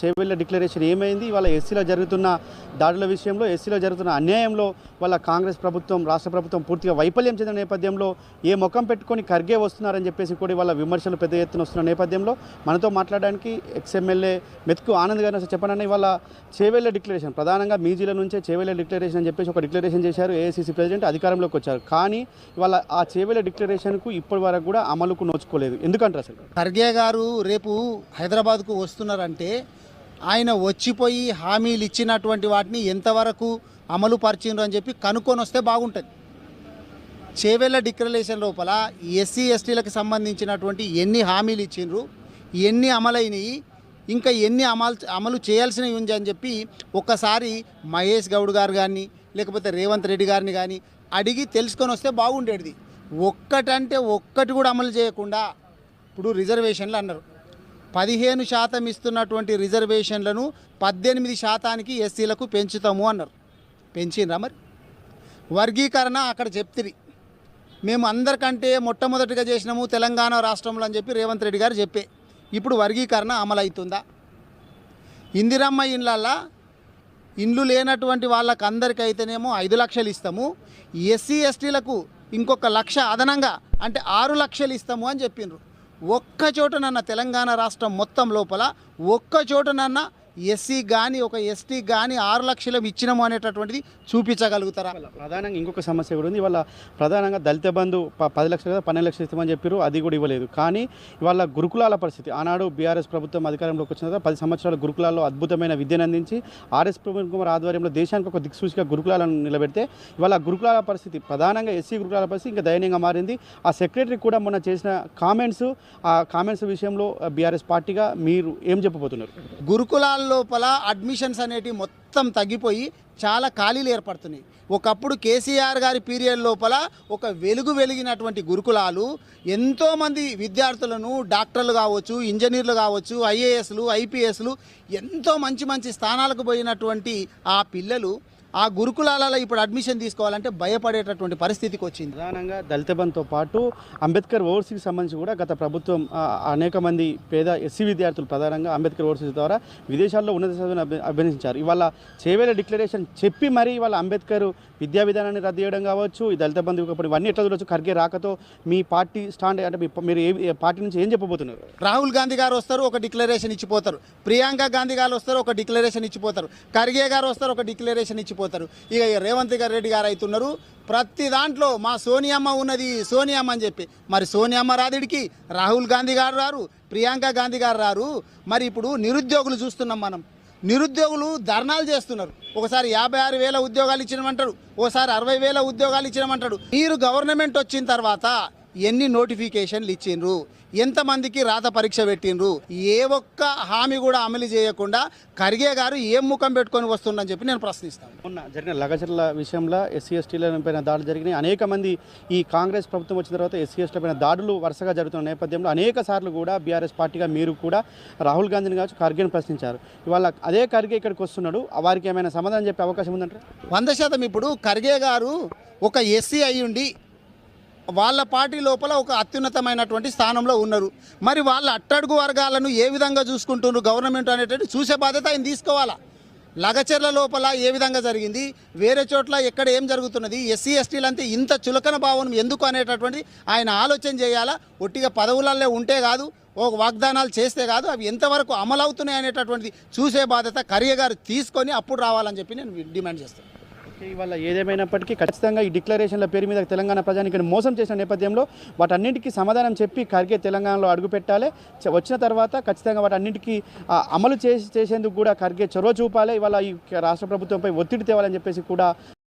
Chevella declaration ఏమైంది? ఇవాళ ఎస్సీలో జరుగుతున్న దాడుల విషయంలో ఎస్సీలో జరుగుతున్న అన్యాయంలో వాళ్ళ కాంగ్రెస్ ప్రభుత్వం రాష్ట్ర ప్రభుత్వం పూర్తిగా వైఫల్యం చెందిన నేపథ్యంలో ఏ ముఖం పెట్టుకొని ఖర్గే వస్తున్నారని చెప్పేసి కూడా వాళ్ళ విమర్శలు పెద్ద ఎత్తున వస్తున్న నేపథ్యంలో మనతో మాట్లాడడానికి ఎక్స్ఎమ్మెల్యే మెతుకు ఆనంద్ గారిని చెప్పనని ఇవాళ చేవెళ్ళ డిక్లరేషన్ ప్రధానంగా మీజీల నుంచే చేవెళ్ళ డిక్లరేషన్ అని చెప్పేసి ఒక డిక్లరేషన్ చేశారు ఏఐసీసీ ప్రెసిడెంట్ అధికారంలోకి వచ్చారు. కానీ ఇవాళ ఆ చేవెళ్ళ డిక్లరేషన్కు ఇప్పటి వరకు కూడా అమలుకు నోచుకోలేదు. ఎందుకంటారు అసలు? ఖర్గే గారు రేపు హైదరాబాద్కు వస్తున్నారంటే ఆయన వచ్చిపోయి హామీలు ఇచ్చినటువంటి వాటిని ఎంతవరకు అమలు పరిచిండ్రు అని చెప్పి కనుక్కొని వస్తే బాగుంటుంది. చేవెళ్ళ డిక్లరేషన్ లోపల ఎస్సీ ఎస్టీలకు సంబంధించినటువంటి ఎన్ని హామీలు ఇచ్చిండ్రు ఎన్ని అమలైనవి ఇంకా ఎన్ని అమలు అమలు చేయాల్సినవి ఉంది అని చెప్పి ఒక్కసారి మహేష్ గౌడ్ గారు కానీ లేకపోతే రేవంత్ రెడ్డి గారిని కానీ అడిగి తెలుసుకొని వస్తే బాగుండేది. ఒక్కటంటే ఒక్కటి కూడా అమలు చేయకుండా ఇప్పుడు రిజర్వేషన్లు అన్నారు. పదిహేను శాతం ఇస్తున్నటువంటి రిజర్వేషన్లను పద్దెనిమిది శాతానికి ఎస్సీలకు పెంచుతాము అన్నారు. పెంచిండ్రా మరి? వర్గీకరణ అక్కడ చెప్తిరి. మేము అందరికంటే మొట్టమొదటిగా చేసినాము తెలంగాణ రాష్ట్రంలో అని చెప్పి రేవంత్ రెడ్డి గారు చెప్పే. ఇప్పుడు వర్గీకరణ అమలు అవుతుందా ఇందిరమ్మ ఇండ్లల్లా ఇండ్లు లేనటువంటి వాళ్ళకు అందరికైతేనేమో ఐదు లక్షలు ఇస్తాము. ఎస్సీ ఎస్టీలకు ఇంకొక లక్ష అదనంగా అంటే ఆరు లక్షలు ఇస్తాము అని చెప్పిండ్రు. ఒక్క చోటనన్న తెలంగాణ రాష్ట్రం మొత్తం లోపల ఒక్క చోటనన్న ఎస్సీ కానీ ఒక ఎస్టీ కానీ ఆరు లక్షలు ఇచ్చినాము అనేటటువంటిది చూపించగలుగుతారా? ప్రధానంగా ఇంకొక సమస్య కూడా ఉంది. ఇవాళ ప్రధానంగా దళిత బంధు పది లక్షలు కదా పన్నెండు లక్షలు ఇస్తామని చెప్పారు అది కూడా ఇవ్వలేదు. కానీ ఇవాళ గురుకులాల పరిస్థితి ఆనాడు బీఆర్ఎస్ ప్రభుత్వం అధికారంలోకి వచ్చిన తర్వాత పది సంవత్సరాల గురుకులాల్లో అద్భుతమైన విద్యను అందించి ఆర్ఎస్ ప్రవీణ్ కుమార్ ఆధ్వర్యంలో దేశానికి ఒక దిక్సూచిగా గురుకులాలను నిలబెడితే ఇవాళ గురుకులాల పరిస్థితి ప్రధానంగా ఎస్సీ గురుకులాల పరిస్థితి ఇంకా దయనీయంగా మారింది. ఆ సెక్రటరీ కూడా మొన్న చేసిన కామెంట్స్ ఆ కామెంట్స్ విషయంలో బీఆర్ఎస్ పార్టీగా మీరు ఏం చెప్పబోతున్నారు? గురుకులాల లోపల అడ్మిషన్స్ అనేటివి మొత్తం తగ్గిపోయి చాలా ఖాళీలు ఏర్పడుతున్నాయి. ఒకప్పుడు కేసీఆర్ గారి పీరియడ్ లోపల ఒక వెలుగు వెలిగినటువంటి గురుకులాలు ఎంతోమంది విద్యార్థులను డాక్టర్లు కావచ్చు ఇంజనీర్లు కావచ్చు ఐఏఎస్లు ఐపీఎస్లు ఎంతో మంచి మంచి స్థానాలకు పోయినటువంటి ఆ పిల్లలు ఆ గురుకులాలలో ఇప్పుడు అడ్మిషన్ తీసుకోవాలంటే భయపడేటటువంటి పరిస్థితికి వచ్చింది. ప్రధానంగా దళిత బంధుతో పాటు అంబేద్కర్ ఓవర్సీకి సంబంధించి కూడా గత ప్రభుత్వం అనేక మంది పేద ఎస్సీ విద్యార్థులు ప్రధానంగా అంబేద్కర్ ఓవర్సీస్ ద్వారా విదేశాల్లో ఉన్నత చదువును అభ్య- అభ్యసించారు ఇవాళ చేవేల డిక్లరేషన్ చెప్పి మరీ ఇవాళ అంబేద్కర్ విద్యా విధానాన్ని రద్దు చేయడం కావచ్చు ఈ దళిత బంధు ఇవ్వకపోవడం ఇవన్నీ ఎట్లా చూడొచ్చు? ఖర్గే రాకతో మీ పార్టీ స్టాండ్ అంటే మీరు ఏ ఏ పార్టీ నుంచి ఏం చెప్పబోతున్నారు? రాహుల్ గాంధీ గారు వస్తారు ఒక డిక్లరేషన్ ఇచ్చిపోతారు. ప్రియాంక గాంధీ గారు వస్తారు ఒక డిక్లరేషన్ ఇచ్చిపోతారు. ఖర్గే గారు వస్తారు ఒక డిక్లరేషన్ ఇచ్చిపోతారు. ఇక రేవంత్ రెడ్డి గారు అవుతున్నారు. ప్రతి దాంట్లో మా సోనియమ్మ ఉన్నది సోనియమ్మ అని చెప్పి. మరి సోనియమ్మ రాదిడికి రాహుల్ గాంధీ గారు రారు ప్రియాంక గాంధీ గారు రారు. మరి ఇప్పుడు నిరుద్యోగులు చూస్తున్నాం మనం. నిరుద్యోగులు ధర్నాలు చేస్తున్నారు. ఒకసారి యాభై ఆరు వేల ఉద్యోగాలు ఇచ్చినమంటాడు ఒకసారి అరవై వేల ఉద్యోగాలు ఇచ్చినమంటాడు మీరు గవర్నమెంట్ వచ్చిన తర్వాత ఎన్ని నోటిఫికేషన్లు ఇచ్చిండ్రు? ఎంతమందికి రాత పరీక్ష పెట్టిండ్రు? ఏ ఒక్క హామీ కూడా అమలు చేయకుండా ఖర్గే గారు ఏం ముఖం పెట్టుకొని వస్తుండని చెప్పి నేను ప్రశ్నిస్తాను. మొన్న జరిగిన లగచర్ల విషయంలో ఎస్సీ ఎస్టీల పైన దాడులు జరిగినాయి. అనేక మంది ఈ కాంగ్రెస్ ప్రభుత్వం వచ్చిన తర్వాత ఎస్సీ ఎస్టీల పైన దాడులు వరుసగా జరుగుతున్న నేపథ్యంలో అనేక సార్లు కూడా బీఆర్ఎస్ పార్టీగా మీరు కూడా రాహుల్ గాంధీని కావచ్చు ఖర్గేని ప్రశ్నించారు. ఇవాళ అదే ఖర్గే ఇక్కడికి వస్తున్నాడు. వారికి ఏమైనా సమాధానం చెప్పే అవకాశం ఉందంటారా? వంద శాతం ఇప్పుడు ఖర్గే గారు ఒక ఎస్సీ అయ్యుండి వాళ్ళ పార్టీ లోపల ఒక అత్యున్నతమైనటువంటి స్థానంలో ఉన్నారు. మరి వాళ్ళ అట్టడుగు వర్గాలను ఏ విధంగా చూసుకుంటున్నారు గవర్నమెంట్ అనేటువంటి చూసే బాధ్యత ఆయన తీసుకోవాలా? లగచర్ల లోపల ఏ విధంగా జరిగింది? వేరే చోట్ల ఎక్కడ ఏం జరుగుతున్నది? ఎస్సీ ఎస్టీలంతే ఇంత చులకన భావం ఎందుకు అనేటటువంటి ఆయన ఆలోచన చేయాలా? ఒట్టిగా పదవులలో ఉంటే కాదు ఒక వాగ్దానాలు చేస్తే కాదు అవి ఎంతవరకు అమలవుతున్నాయి అనేటటువంటిది చూసే బాధ్యత కరియర్ గారు తీసుకొని అప్పుడు రావాలని చెప్పి నేను డిమాండ్ చేస్తాను. ఇవాళ ఏదేమైనప్పటికీ ఖచ్చితంగా ఈ డిక్లరేషన్ల పేరు మీద తెలంగాణ ప్రజానికి మోసం చేసిన నేపథ్యంలో వాటన్నింటికీ సమాధానం చెప్పి ఖర్గే తెలంగాణలో అడుగుపెట్టాలి వచ్చిన తర్వాత ఖచ్చితంగా వాటన్నింటికీ అమలు చేసి చేసేందుకు కూడా ఖర్గే చొరవ చూపాలి. ఇవాళ ఈ రాష్ట్ర ప్రభుత్వంపై ఒత్తిడి తేవాలని చెప్పేసి కూడా